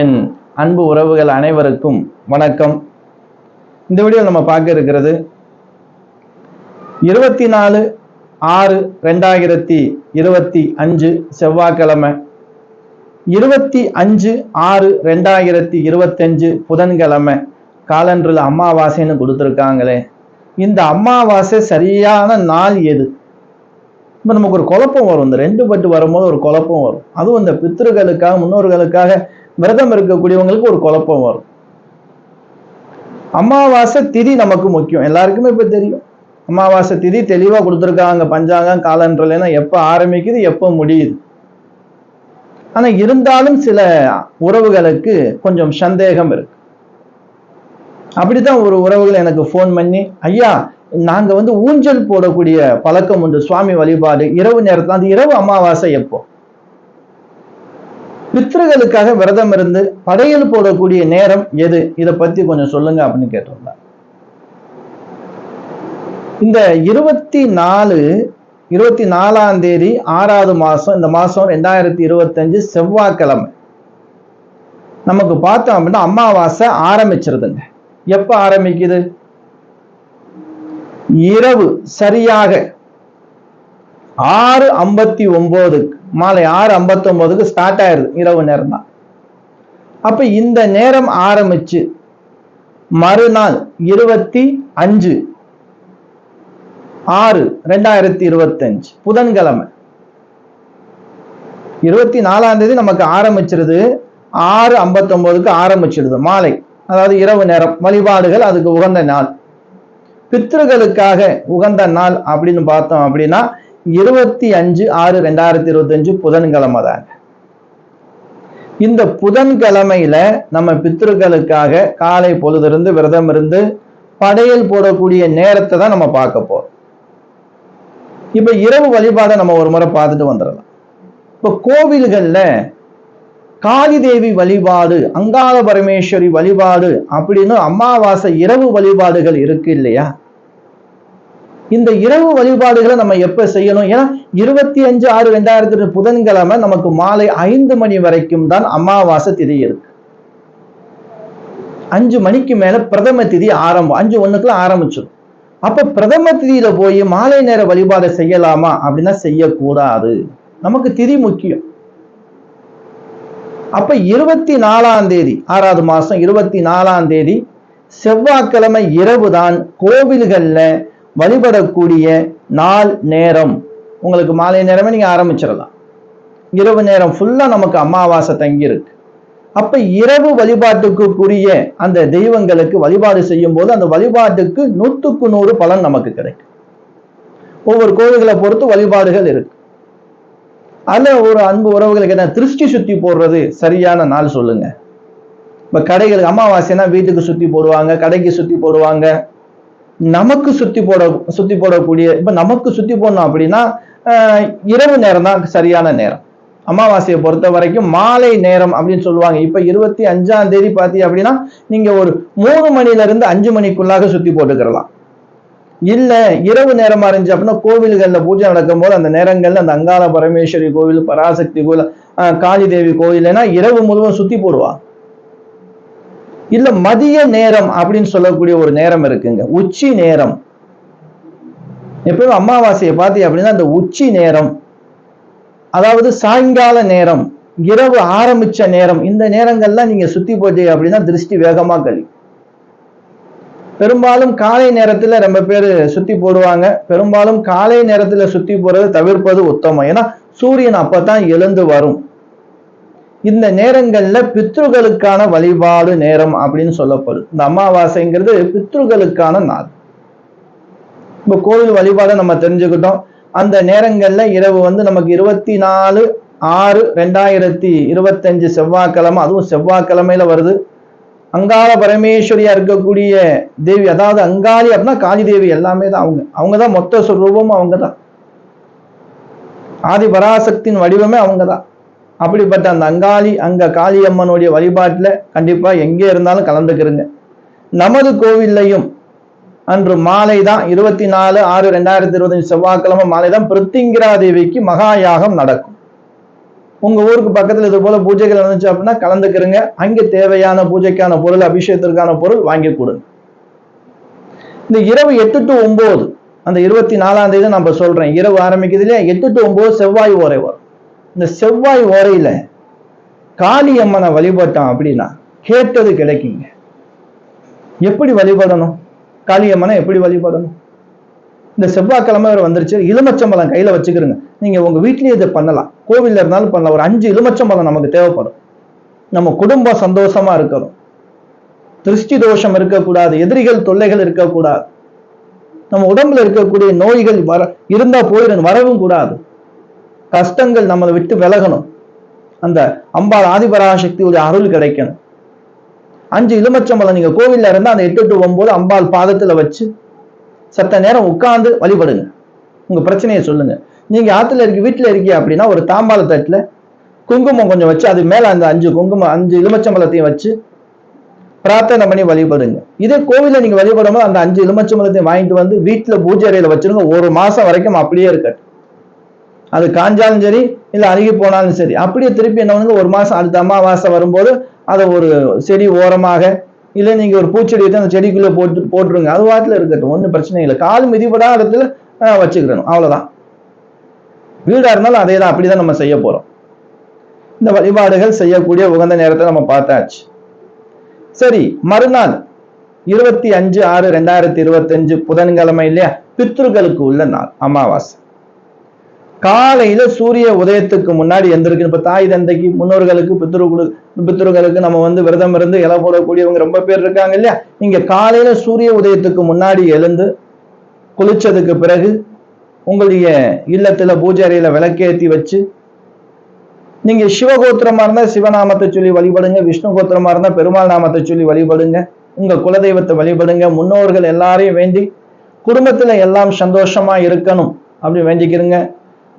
என் அன்பு உறவுகள் அனைவருக்கும் வணக்கம். இந்த வீடியோ நம்ம பார்க்க இருக்கிறது இருபத்தி நாலு ஆறு ரெண்டாயிரத்தி இருபத்தி அஞ்சு செவ்வாய்க்கிழமை. இருபத்தி அஞ்சு ஆறு ரெண்டாயிரத்தி இருபத்தஞ்சு புதன்கிழமை. காலண்டரில் அம்மாவாசைன்னு கொடுத்துருக்காங்களே. இந்த அம்மாவாசை சரியான நாள் எது? இப்போ நமக்கு ஒரு குழப்பம் வரும். இந்த ரெண்டு பட்டு வரும்போது ஒரு குழப்பம் வரும். அதுவும் இந்த பித்திருக்களுக்காக முன்னோர்களுக்காக விரதம் இருக்கக்கூடியவங்களுக்கு ஒரு குழப்பம் வரும். அமாவாசை திதி நமக்கு முக்கியம். எல்லாருக்குமே இப்போ தெரியும். அமாவாசை திதி தெளிவாக கொடுத்துருக்காங்க. பஞ்சாங்கம் காலன்றலைன்னா எப்போ ஆரம்பிக்குது எப்போ முடியுது. ஆனால் இருந்தாலும் சில உறவுகளுக்கு கொஞ்சம் சந்தேகம் இருக்கு. அப்படிதான் ஒரு உறவுகள் எனக்கு ஃபோன் பண்ணி ஐயா நாங்கள் வந்து ஊஞ்சல் போடக்கூடிய பழக்கம் உண்டு. சுவாமி வழிபாடு. இரவு நேரத்தில் அந்த இரவு அமாவாசை எப்போ? பித்ருகளுக்காக விரதம் இருந்து படையல் போடக்கூடிய நேரம் எது? இதை பத்தி கொஞ்சம் சொல்லுங்க அப்படின்னு கேட்டிருந்தார் இந்த இருபத்தி நாலு இருபத்தி நாலாம் தேதி ஆறாவது மாசம் இந்த மாசம் ரெண்டாயிரத்தி இருபத்தஞ்சு செவ்வாய்க்கிழமை. நமக்கு பார்த்தோம் அப்படின்னா அமாவாசை ஆரம்பிச்சிருதுங்க. எப்ப ஆரம்பிக்குது? இரவு சரியாக ஆறு ஐம்பத்தி ஒன்பதுக்கு மாலை ஆறு ஐம்பத்தி ஒன்பதுக்கு ஸ்டார்ட் ஆயிருது இரவு நேரம் தான் அப்ப இந்த நேரம் ஆரம்பிச்சு மறுநாள் இருபத்தி அஞ்சு ஆறு ரெண்டாயிரத்தி இருபத்தஞ்சு புதன்கிழமை. இருபத்தி நாலாம் தேதி நமக்கு ஆரம்பிச்சிருது ஆறு ஐம்பத்தொன்பதுக்கு ஆரம்பிச்சிடுது மாலை. அதாவது இரவு நேரம் வழிபாடுகள் அதுக்கு உகந்த நாள். பித்திருக்களுக்காக உகந்த நாள் அப்படின்னு பார்த்தோம் அப்படின்னா இருபத்தி அஞ்சு ஆறு ரெண்டாயிரத்தி இருபத்தஞ்சு புதன்கிழமை தாங்க இந்த புதன்கிழமையில நம்ம பித்ருக்களுக்காக காலை பொழுதிருந்து விரதம் இருந்து படையல் போடக்கூடிய நேரத்தை தான் நம்ம பார்க்க போறோம். இப்ப இரவு வழிபாடை நம்ம ஒரு முறை பார்த்துட்டு வந்துடலாம். இப்ப கோவில்கள்ல காளி தேவி வழிபாடு அங்காள பரமேஸ்வரி வழிபாடு அப்படின்னு அமாவாசை இரவு வழிபாடுகள் இருக்கு இல்லையா? இந்த இரவு வழிபாடுகளை நம்ம எப்ப செய்யணும்? ஏன்னா இருபத்தி அஞ்சு ஆறு ரெண்டாயிரத்தி புதன்கிழமை நமக்கு மாலை ஐந்து மணி வரைக்கும் தான் அமாவாசை திதி இருக்கு. அஞ்சு மணிக்கு மேல பிரதம திதி ஆரம்பம். அஞ்சு ஒண்ணுக்குள்ள ஆரம்பிச்சிடும் அப்ப பிரதம திதியில போய் மாலை நேர வழிபாடு செய்யலாமா அப்படின்னா செய்யக்கூடாது. நமக்கு திதி முக்கியம். அப்ப இருபத்தி நாலாம் தேதி ஆறாவது மாசம் இருபத்தி நாலாம் தேதி செவ்வாய்க்கிழமை இரவு தான் கோவில்கள்ல வழிபடக்கூடிய நாள் நேரம். உங்களுக்கு மாலை நேரமே நீங்க ஆரம்பிச்சிடலாம். இரவு நேரம் ஃபுல்லா நமக்கு அமாவாசை தங்கி இருக்கு. அப்ப இரவு வழிபாட்டுக்குரிய அந்த தெய்வங்களுக்கு வழிபாடு செய்யும் போது அந்த வழிபாட்டுக்கு நூற்றுக்கு நூறு பலன் நமக்கு கிடைக்கும். ஒவ்வொரு கோவில்களை பொறுத்து வழிபாடுகள் இருக்கு. அதில் ஒரு அன்பு உறவுகளுக்கு என்ன திருஷ்டி சுத்தி போடுறது சரியான நாள் சொல்லுங்க. இப்ப கடைகளுக்கு அமாவாசைனா வீட்டுக்கு சுத்தி போடுவாங்க கடைக்கு சுத்தி போடுவாங்க. நமக்கு சுத்தி போட சுத்தி போடக்கூடிய இப்ப நமக்கு சுத்தி போடணும் அப்படின்னா இரவு நேரம் தான் சரியான நேரம். அமாவாசையை பொறுத்த வரைக்கும் மாலை நேரம் அப்படின்னு சொல்லுவாங்க. இப்ப இருபத்தி அஞ்சாம் தேதி பாத்தி அப்படின்னா நீங்க ஒரு மூணு மணில இருந்து அஞ்சு மணிக்குள்ளாக சுத்தி போட்டுக்கிறலாம் இல்ல இரவு நேரமா இருந்துச்சு அப்படின்னா கோவில்கள்ல பூஜை நடக்கும் போது அந்த நேரங்கள்ல அந்த அங்காள பரமேஸ்வரி கோவில் பராசக்தி கோவில் காளி தேவி கோவில்னா இரவு முழுவதும் சுத்தி போடுவா இல்ல மதிய நேரம் அப்படின்னு சொல்லக்கூடிய ஒரு நேரம் இருக்குங்க. உச்சி நேரம். எப்பவும் அமாவாசையை பார்த்தி அப்படின்னா அந்த உச்சி நேரம் அதாவது சாயங்கால நேரம் இரவு ஆரம்பிச்ச நேரம் இந்த நேரங்கள்லாம் நீங்க சுத்தி போச்சு அப்படின்னா திருஷ்டி வேகமா கழி பெரும்பாலும் காலை நேரத்துல ரொம்ப பேர் சுத்தி போடுவாங்க. பெரும்பாலும் காலை நேரத்துல சுத்தி போறது தவிர்ப்பது உத்தமம். ஏன்னா சூரியன் அப்பதான் எழுந்து வரும். இந்த நேரங்கள்ல பித்ருகளுக்கான வழிபாடு நேரம் அப்படின்னு சொல்லப்படும். இந்த அமாவாசைங்கிறது பித்ருகளுக்கான நாள். இப்போ கோவில் வழிபாடை நம்ம தெரிஞ்சுக்கிட்டோம். அந்த நேரங்கள்ல இரவு வந்து நமக்கு இருபத்தி நாலு ஆறு ரெண்டாயிரத்தி இருபத்தஞ்சு செவ்வாய்க்கிழமை அதுவும் செவ்வாய்க்கிழமையில வருது. அங்காள பரமேஸ்வரியா இருக்கக்கூடிய தேவி அதாவது அங்காளி அப்படின்னா காளி தேவி எல்லாமே தான் அவங்க. அவங்க தான் மொத்த சுரூபமும் அவங்க தான். ஆதி பராசக்தியின் வடிவமே அவங்க தான். அப்படிப்பட்ட அந்த அங்காளி அங்க காளியம்மனுடைய வழிபாட்டில் கண்டிப்பாக எங்கே இருந்தாலும் கலந்துக்கிறங்க நமது கோவில்லையும் அன்று மாலை தான் இருபத்தி நாலு ஆறு ரெண்டாயிரத்தி இருபத்தஞ்சு செவ்வாய்க்கிழமை மாலை தான் பிருத்திங்கிரா தேவிக்கு மகா யாகம் நடக்கும். உங்க ஊருக்கு பக்கத்தில் இது போல பூஜைகள் நடந்துச்சு அப்படின்னா கலந்துக்கிறங்க அங்கே தேவையான பூஜைக்கான பொருள் அபிஷேகத்திற்கான பொருள் வாங்கி கொடுங்க. இந்த இரவு எட்டு டு ஒன்பது அந்த இருபத்தி நாலாம் தேதி நம்ம சொல்றேன். இரவு ஆரம்பிக்குது எட்டு டு ஒன்பது செவ்வாய் ஓரை வரும். இந்த செவ்வாய் ஓரையில காளியம்மனை வழிபட்டான் அப்படின்னா கேட்டது கிடைக்குங்க. எப்படி வழிபடணும்? காளியம்மனை எப்படி வழிபடணும்? இந்த செவ்வாய்க்கிழமை வேறு வந்துருச்சு. இலுமச்சம்பழம் கையில் வச்சுக்கிறோங்க நீங்கள் உங்கள் வீட்லேயே இதை பண்ணலாம். கோவில்ல இருந்தாலும் பண்ணலாம். ஒரு அஞ்சு இலுமச்சம்பழம் நமக்கு தேவைப்படும். நம்ம குடும்பம் சந்தோஷமாக இருக்கணும். திருஷ்டி தோஷம் இருக்கக்கூடாது. எதிரிகள் தொல்லைகள் இருக்கக்கூடாது. நம்ம உடம்புல இருக்கக்கூடிய நோய்கள் வர இருந்தால் போயிடும் வரவும் கூடாது. கஷ்டங்கள் நம்மளை விட்டு விலகணும். அந்த அம்பாள் ஆதிபராசக்தியுடைய அருள் கிடைக்கணும். அஞ்சு இலுமச்சம்பழம் நீங்க கோவில்ல இருந்தா அந்த எட்டு டு ஒன்பது அம்பாள் பாதத்துல வச்சு சத்த நேரம் உட்கார்ந்து வழிபடுங்க. உங்க பிரச்சனையை சொல்லுங்க. நீங்க ஆத்துல இருக்கி வீட்டுல இருக்கீங்க அப்படின்னா ஒரு தாம்பாள தட்டுல குங்குமம் கொஞ்சம் வச்சு அது மேல அந்த அஞ்சு குங்குமம் அஞ்சு இலுமச்சம்பளத்தையும் வச்சு பிரார்த்தனை பண்ணி வழிபடுங்க. இதே கோவில நீங்க வழிபடும்போது அந்த அஞ்சு இலுமச்சம்பளத்தையும் வாங்கிட்டு வந்து வீட்டுல பூஜை அறையில வச்சிருங்க. ஒரு மாசம் வரைக்கும் அப்படியே இருக்கட்டும். அது காஞ்சாலும் சரி இல்லை அருகி போனாலும் சரி அப்படியே திருப்பி என்ன பண்ணுங்க ஒரு மாதம் அடுத்த அமாவாசை வரும்போது அதை ஒரு செடி ஓரமாக இல்லை நீங்கள் ஒரு பூச்செடி எடுத்து அந்த செடிக்குள்ளே போட்டு போட்டுருங்க. அது வாட்டில் இருக்கட்டும் ஒன்றும் பிரச்சனை இல்லை. கால் மிதிப்படாத இடத்துல வச்சுக்கிறணும் அவ்வளோதான் வீடாக இருந்தாலும் அதே தான் அப்படிதான் நம்ம செய்ய போகிறோம் இந்த வழிபாடுகள் செய்யக்கூடிய உகந்த நேரத்தை நம்ம பார்த்தாச்சு. சரி மறுநாள் இருபத்தி அஞ்சு ஆறு ரெண்டாயிரத்தி இருபத்தஞ்சு புதன்கிழமை இல்லையா? பித்ருக்களுக்கு உள்ள நாள் அமாவாசை. காலையில சூரிய உதயத்துக்கு முன்னாடி எந்திருக்கு இப்ப தாய் தந்தைக்கு முன்னோர்களுக்கு பித்ரு பித்ருகளுக்கு நம்ம வந்து விரதம் இருந்து இலை போடக்கூடியவங்க ரொம்ப பேர் இருக்காங்க இல்லையா? நீங்க காலையில சூரிய உதயத்துக்கு முன்னாடி எழுந்து குளிச்சதுக்கு பிறகு உங்களுடைய இல்லத்துல பூஜை அறையில விளக்கேத்தி வச்சு நீங்க சிவகோத்திரமா இருந்தா சிவநாமத்தை சொல்லி வழிபடுங்க விஷ்ணு கோத்திரமா இருந்தா பெருமாள் நாமத்தை சொல்லி வழிபடுங்க உங்க குலதெய்வத்தை வழிபடுங்க முன்னோர்கள் எல்லாரையும் வேண்டி குடும்பத்துல எல்லாம் சந்தோஷமா இருக்கணும் அப்படி வேண்டிக்கிறங்க.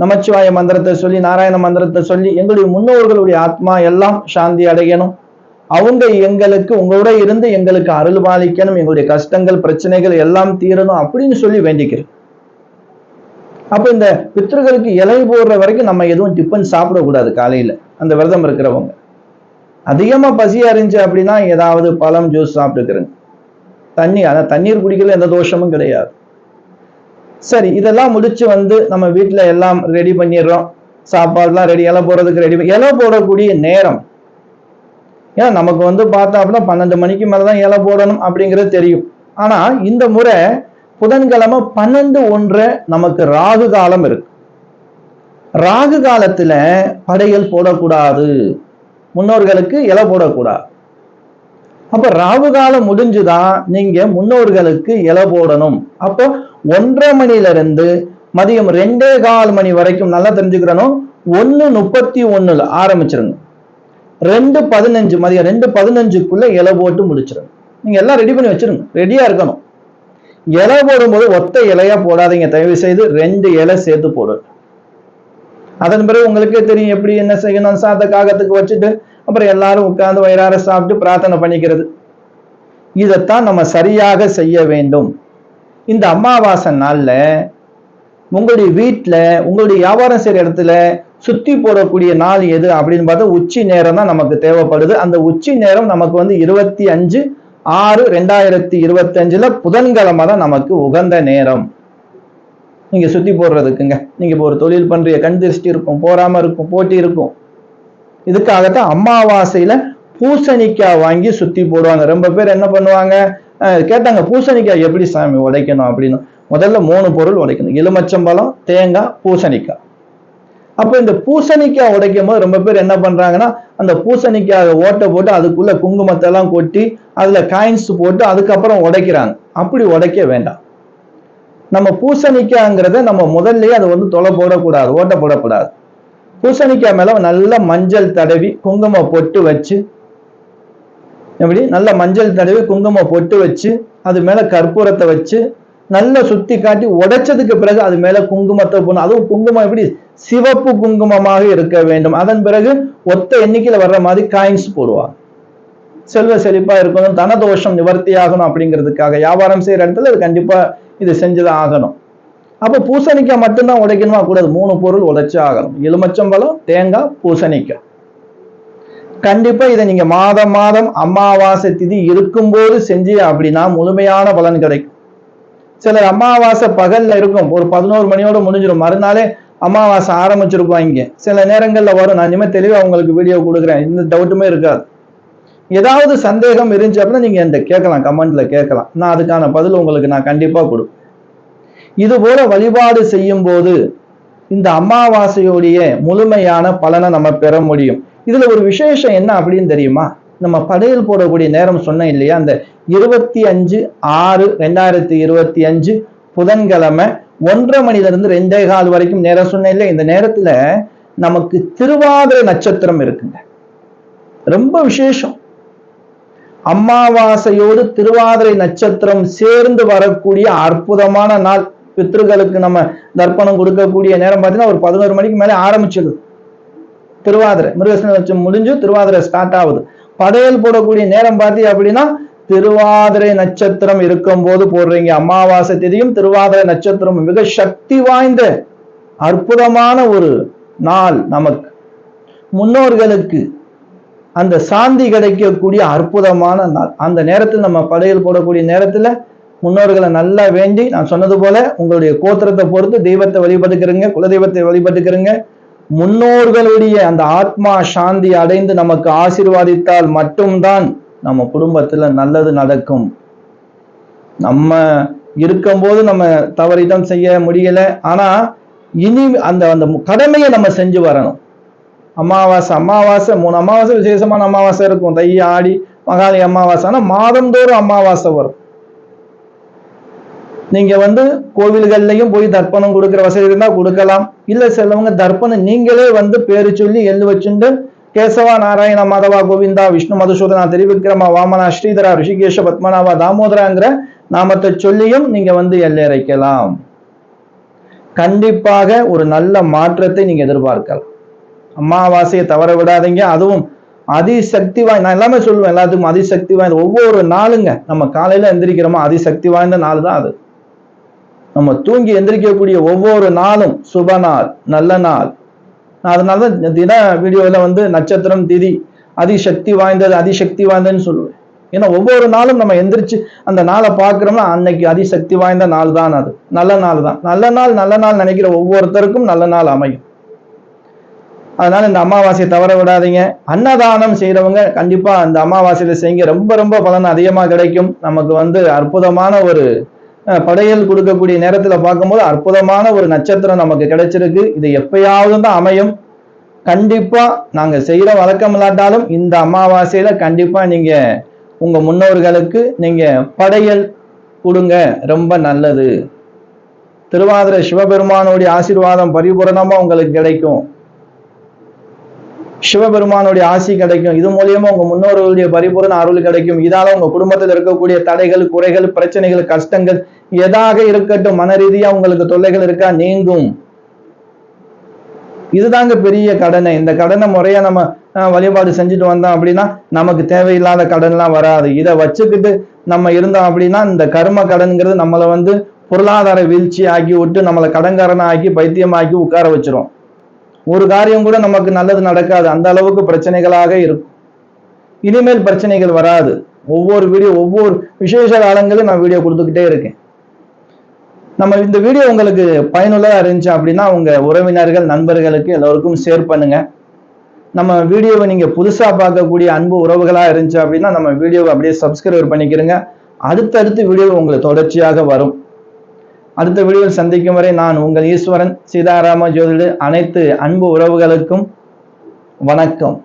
நமச்சிவாய மந்திரத்தை சொல்லி நாராயண மந்திரத்தை சொல்லி எங்களுடைய முன்னோர்களுடைய ஆத்மா எல்லாம் சாந்தி அடையணும். அவங்க எங்களுக்கு உங்களோட இருந்து எங்களுக்கு அருள் பாலிக்கணும் எங்களுடைய கஷ்டங்கள் பிரச்சனைகள் எல்லாம் தீரணும் அப்படின்னு சொல்லி வேண்டிக்கிறேன் அப்ப இந்த பித்ருக்களுக்கு இலை போடுற வரைக்கும் நம்ம எதுவும் டிஃபன் சாப்பிடக்கூடாது காலையில. அந்த விரதம் இருக்கிறவங்க. அதிகமா பசியா இருந்துச்சு அப்படின்னா ஏதாவது பழம் ஜூஸ் சாப்பிட்டுக்கிறேங்க தண்ணி அதான் தண்ணீர் குடிக்கல எந்த தோஷமும் கிடையாது. சரி இதெல்லாம் முடிச்சு வந்து நம்ம வீட்டில் எல்லாம் ரெடி பண்ணிடுறோம். சாப்பாடுலாம் ரெடி இலை போடுறதுக்கு ரெடி இலை போடக்கூடிய நேரம். ஏன்னா நமக்கு வந்து பார்த்தா அப்படின்னா பன்னெண்டு மணிக்கு மேலதான் இலை போடணும் அப்படிங்கிறது தெரியும். ஆனா இந்த முறை புதன்கிழமை பன்னெண்டு ஒன்று நமக்கு ராகு காலம் இருக்கு. ராகு காலத்துல படையல் போடக்கூடாது. முன்னோர்களுக்கு இலை போடக்கூடாது. அப்ப ராகு காலம் முடிஞ்சுதான் நீங்க முன்னோர்களுக்கு இலை போடணும். அப்போ ஒன்றரை மணில இருந்து மதியம் ரெண்டே கால் மணி வரைக்கும் நல்லா தெரிஞ்சுக்கிறணும். ஒன்னு முப்பத்தி ஒண்ணுல ஆரம்பிச்சிருங்க ரெண்டு பதினஞ்சு மதியம் ரெண்டு பதினஞ்சுக்குள்ள இலை போட்டு முடிச்சிருங்க நீங்க எல்லாம் ரெடி பண்ணி வச்சிருங்க. ரெடியா இருக்கணும். இலை போடும்போது ஒத்த இலையா போடாதீங்க. தயவு செய்து ரெண்டு இலை சேர்த்து போடுங்க அதன் பிறகு உங்களுக்கே தெரியும் எப்படி என்ன செய்யணும். சாத காகத்துக்கு வச்சுட்டு அப்புறம் எல்லாரும் உட்கார்ந்து வயிறார சாப்பிட்டு பிரார்த்தனை பண்ணிக்கிறது. இதைத்தான் நம்ம சரியாக செய்ய வேண்டும். இந்த அமாவாசை நாளில் உங்களுடைய வீட்டில் உங்களுடைய வியாபாரம் செய்கிற இடத்துல சுத்தி போடக்கூடிய நாள் எது அப்படின்னு பார்த்தா உச்சி நேரம் தான் நமக்கு தேவைப்படுது. அந்த உச்சி நேரம் நமக்கு வந்து இருபத்தி அஞ்சு ஆறு ரெண்டாயிரத்தி இருபத்தஞ்சில் புதன்கிழமை தான் நமக்கு உகந்த நேரம். நீங்கள் சுற்றி போடுறதுக்குங்க. நீங்கள் இப்போ ஒரு தொழில் பண்றீங்க கண் திருஷ்டி இருக்கும் போகாமல் இருக்கும் போட்டி இருக்கும். இதுக்காகத்தான் அமாவாசையில பூசணிக்காய் வாங்கி சுத்தி போடுவாங்க. ரொம்ப பேர் என்ன பண்ணுவாங்க? அஹ் கேட்டாங்க பூசணிக்காய் எப்படி சாமி உடைக்கணும்? அப்படின்னு. முதல்ல மூணு பொருள் உடைக்கணும். எலுமச்சம்பழம் தேங்காய் பூசணிக்காய். அப்போ இந்த பூசணிக்காய் உடைக்கும் போது ரொம்ப பேர் என்ன பண்றாங்கன்னா அந்த பூசணிக்காய் ஓட்டை போட்டு அதுக்குள்ள குங்குமத்தை எல்லாம் கொட்டி அதுல காயின்ஸ் போட்டு அதுக்கப்புறம் உடைக்கிறாங்க. அப்படி உடைக்க வேண்டாம். நம்ம பூசணிக்காய்ங்கிறத நம்ம முதல்லயே அதை வந்து தொலை போடக்கூடாது ஓட்டை போடக்கூடாது. பூசணிக்காய் மேல நல்ல மஞ்சள் தடவி குங்கும பொட்டு வச்சு எப்படி? நல்ல மஞ்சள் தடவி குங்கும பொட்டு வச்சு அது மேல கற்பூரத்தை வச்சு நல்லா சுத்தி காட்டி உடைச்சதுக்கு பிறகு அது மேல குங்குமத்தை போடணும். அதுவும் குங்குமம் எப்படி? சிவப்பு குங்குமமாக இருக்க வேண்டும். அதன் பிறகு ஒத்த எண்ணிக்கையில வர்ற மாதிரி காயின்ஸ் போடுவா செல்வ செழிப்பா இருக்கணும் தனதோஷம் நிவர்த்தி ஆகணும் அப்படிங்கிறதுக்காக வியாபாரம் செய்யற இடத்துல அது கண்டிப்பா இது செஞ்சுதான் ஆகணும். அப்போ பூசணிக்காய் மட்டும்தான் உடைக்கணுமா? கூடாது. மூணு பொருள் உடைச்சே ஆகணும். எலுமச்சம்பழம் தேங்காய் பூசணிக்காய். கண்டிப்பா இதை நீங்க மாதம் மாதம் அமாவாசை திதி இருக்கும்போது செஞ்சு அப்படின்னா முழுமையான பலன் கிடைக்கும். சிலர் அமாவாசை பகல்ல இருக்கும். ஒரு பதினோரு மணியோட முடிஞ்சிடும். மறுநாளே அமாவாசை ஆரம்பிச்சிருக்கோம் சில நேரங்கள்ல வரும். நான் இனிமேல் தெளிவா உங்களுக்கு வீடியோ கொடுக்குறேன். எந்த டவுட்டுமே இருக்காது. ஏதாவது சந்தேகம் இருந்துச்சு அப்படின்னா நீங்க என்கிட்ட கேட்கலாம். கமெண்ட்ல கேட்கலாம். நான் அதுக்கான பதில் உங்களுக்கு நான் கண்டிப்பா கொடுப்பேன். இது போல வழிபாடு செய்யும் போது இந்த அமாவாசையோடைய முழுமையான பலனை நம்ம பெற முடியும். இதுல ஒரு விசேஷம் என்ன அப்படின்னு தெரியுமா? நம்ம படையல் போடக்கூடிய நேரம் சொன்னேன் இல்லையா? அந்த இருபத்தி அஞ்சு ஆறு ரெண்டாயிரத்தி இருபத்தி அஞ்சு புதன்கிழமை ஒன்றரை மணில இருந்து ரெண்டே கால் வரைக்கும் நேரம் சொன்னேன் இல்லையா? இந்த நேரத்துல நமக்கு திருவாதிரை நட்சத்திரம் இருக்குங்க. ரொம்ப விசேஷம். அமாவாசையோடு திருவாதிரை நட்சத்திரம் சேர்ந்து வரக்கூடிய அற்புதமான நாள். பித்ருக்களுக்கு நம்ம தர்ப்பணம் கொடுக்கக்கூடிய நேரம் பார்த்தீங்கன்னா ஒரு பதினோரு மணிக்கு மேலே ஆரம்பிச்சது திருவாதிரை மிருகசனம் முடிஞ்சு திருவாதிரை ஸ்டார்ட் ஆகுது. படையல் போடக்கூடிய நேரம் பார்த்தி அப்படின்னா திருவாதிரை நட்சத்திரம் இருக்கும் போது போடுறீங்க. அமாவாசை திதியும் திருவாதிரை நட்சத்திரம் மிக சக்தி வாய்ந்த அற்புதமான ஒரு நாள் நமக்கு. முன்னோர்களுக்கு அந்த சாந்தி கிடைக்கக்கூடிய அற்புதமான நாள். அந்த நேரத்தில் நம்ம படையல் போடக்கூடிய நேரத்துல முன்னோர்களை நல்லா வேண்டி நான் சொன்னது போல உங்களுடைய கோத்திரத்தை பொறுத்து தெய்வத்தை வழிபட்டுக்கிறீங்க குலதெய்வத்தை வழிபட்டுக்கிறீங்க. முன்னோர்களுடைய அந்த ஆத்மா சாந்தி அடைந்து நமக்கு ஆசீர்வாதித்தால் மட்டும்தான் நம்ம குடும்பத்துல நல்லது நடக்கும். நம்ம இருக்கும்போது நம்ம தவறிதம் செய்ய முடியல. ஆனா இனி அந்த அந்த கடமையை நம்ம செஞ்சு வரணும். அமாவாசை அமாவாசை மூணு அமாவாசை விசேஷமான அமாவாசை இருக்கும். தை ஆடி மகாலி அமாவாசை. ஆனா மாதந்தோறும் அமாவாசை வரும். நீங்க வந்து கோவில்கள்லையும் போய் தர்ப்பணம் கொடுக்குற வசதி இருந்தா கொடுக்கலாம். இல்ல சிலவங்க தர்ப்பணம் நீங்களே வந்து பேரு சொல்லி எள்ளு வச்சுட்டு கேசவா நாராயண மாதவா கோவிந்தா விஷ்ணு மதுசூதனா திரிவிக்ரமா வாமனா ஸ்ரீதரா ரிஷிகேஷ பத்மநாபா தாமோதராங்கிற நாமத்தை சொல்லியும் நீங்க வந்து எல்லையறைக்கலாம். கண்டிப்பாக ஒரு நல்ல மாற்றத்தை நீங்க எதிர்பார்க்கலாம். அமாவாசையை தவற விடாதீங்க. அதுவும் அதிசக்தி வாய்ந்த நான் எல்லாமே சொல்லுவேன் எல்லாத்துக்கும் அதிசக்தி வாய்ந்த ஒவ்வொரு நாளுங்க நம்ம காலையில எந்திரிக்கிறோமோ அதிசக்தி வாய்ந்த நாள் தான் அது. நம்ம தூங்கி எந்திரிக்கக்கூடிய ஒவ்வொரு நாளும் சுப நாள் நல்ல நாள். நான் அதனால தான் தின வீடியோவில் வந்து நட்சத்திரம் திதி அதிசக்தி வாய்ந்தது அதிசக்தி வாய்ந்ததுன்னு சொல்லுவேன். ஏன்னா ஒவ்வொரு நாளும் நம்ம எந்திரிச்சு அந்த நாளை பார்க்குறோம்னா அன்னைக்கு அதிசக்தி வாய்ந்த நாள் தான் அது. நல்ல நாள் தான். நல்ல நாள் நல்ல நாள் நினைக்கிற ஒவ்வொருத்தருக்கும் நல்ல நாள் அமையும். அதனால இந்த அமாவாசையை தவற விடாதீங்க. அன்னதானம் செய்யறவங்க கண்டிப்பா அந்த அமாவாசையில செய்யுங்க ரொம்ப ரொம்ப பலன் அதிகமாக கிடைக்கும். நமக்கு வந்து அற்புதமான ஒரு படையல் கொடுக்கக்கூடிய நேரத்துல பார்க்கும்போது அற்புதமான ஒரு நட்சத்திரம் நமக்கு கிடைச்சிருக்கு. இது எப்பயாவது தான் அமையும். கண்டிப்பா நாங்க செய்யற வழக்கம் இல்லாட்டாலும் இந்த அமாவாசையில கண்டிப்பா நீங்க உங்க முன்னோர்களுக்கு நீங்க படையல் கொடுங்க. ரொம்ப நல்லது. திருவாதிரை சிவபெருமானுடைய ஆசீர்வாதம் பரிபூரணமா உங்களுக்கு கிடைக்கும். சிவபெருமானுடைய ஆசி கிடைக்கும். இது மூலியமா உங்க முன்னோர்களுடைய பரிபூரண அருள் கிடைக்கும். இதால உங்க குடும்பத்தில் இருக்கக்கூடிய தடைகள் குறைகள் பிரச்சனைகள் கஷ்டங்கள் எதாக இருக்கட்டும் மன ரீதியா உங்களுக்கு தொல்லைகள் இருக்கா? நீங்கும். இதுதாங்க பெரிய கடனை. இந்த கடனை முறையா நம்ம வழிபாடு செஞ்சுட்டு வந்தோம் அப்படின்னா நமக்கு தேவையில்லாத கடன்லாம் வராது. இதை வச்சுக்கிட்டு நம்ம இருந்தோம் அப்படின்னா இந்த கர்ம கடன்கிறது நம்மளை வந்து பொருளாதார வீழ்ச்சி ஆக்கி விட்டு நம்மளை கடன்காரனை ஆக்கி பைத்தியமாக்கி உட்கார வச்சிரும். ஒரு காரியம் கூட நமக்கு நல்லது நடக்காது. அந்த அளவுக்கு பிரச்சனைகளாக இருக்கும். இனிமேல் பிரச்சனைகள் வராது. ஒவ்வொரு வீடியோ ஒவ்வொரு விசேஷ காலங்களும் நான் வீடியோ கொடுத்துக்கிட்டே இருக்கேன். நம்ம இந்த வீடியோ உங்களுக்கு பயனுள்ளதாக இருந்துச்சு அப்படின்னா உங்கள் உறவினர்கள் நண்பர்களுக்கு எல்லோருக்கும் ஷேர் பண்ணுங்க. நம்ம வீடியோவை நீங்கள் புதுசாக பார்க்கக்கூடிய அன்பு உறவுகளாக இருந்துச்சு அப்படின்னா நம்ம வீடியோவை அப்படியே சப்ஸ்கிரைப் பண்ணிக்கிறங்க அடுத்தடுத்து வீடியோ உங்களுக்கு தொடர்ச்சியாக வரும். அடுத்த வீடியோவில் சந்திக்கும் வரை நான் உங்கள் ஈஸ்வரன் சீதாராம ஜோதிடு அனைத்து அன்பு உறவுகளுக்கும் வணக்கம்.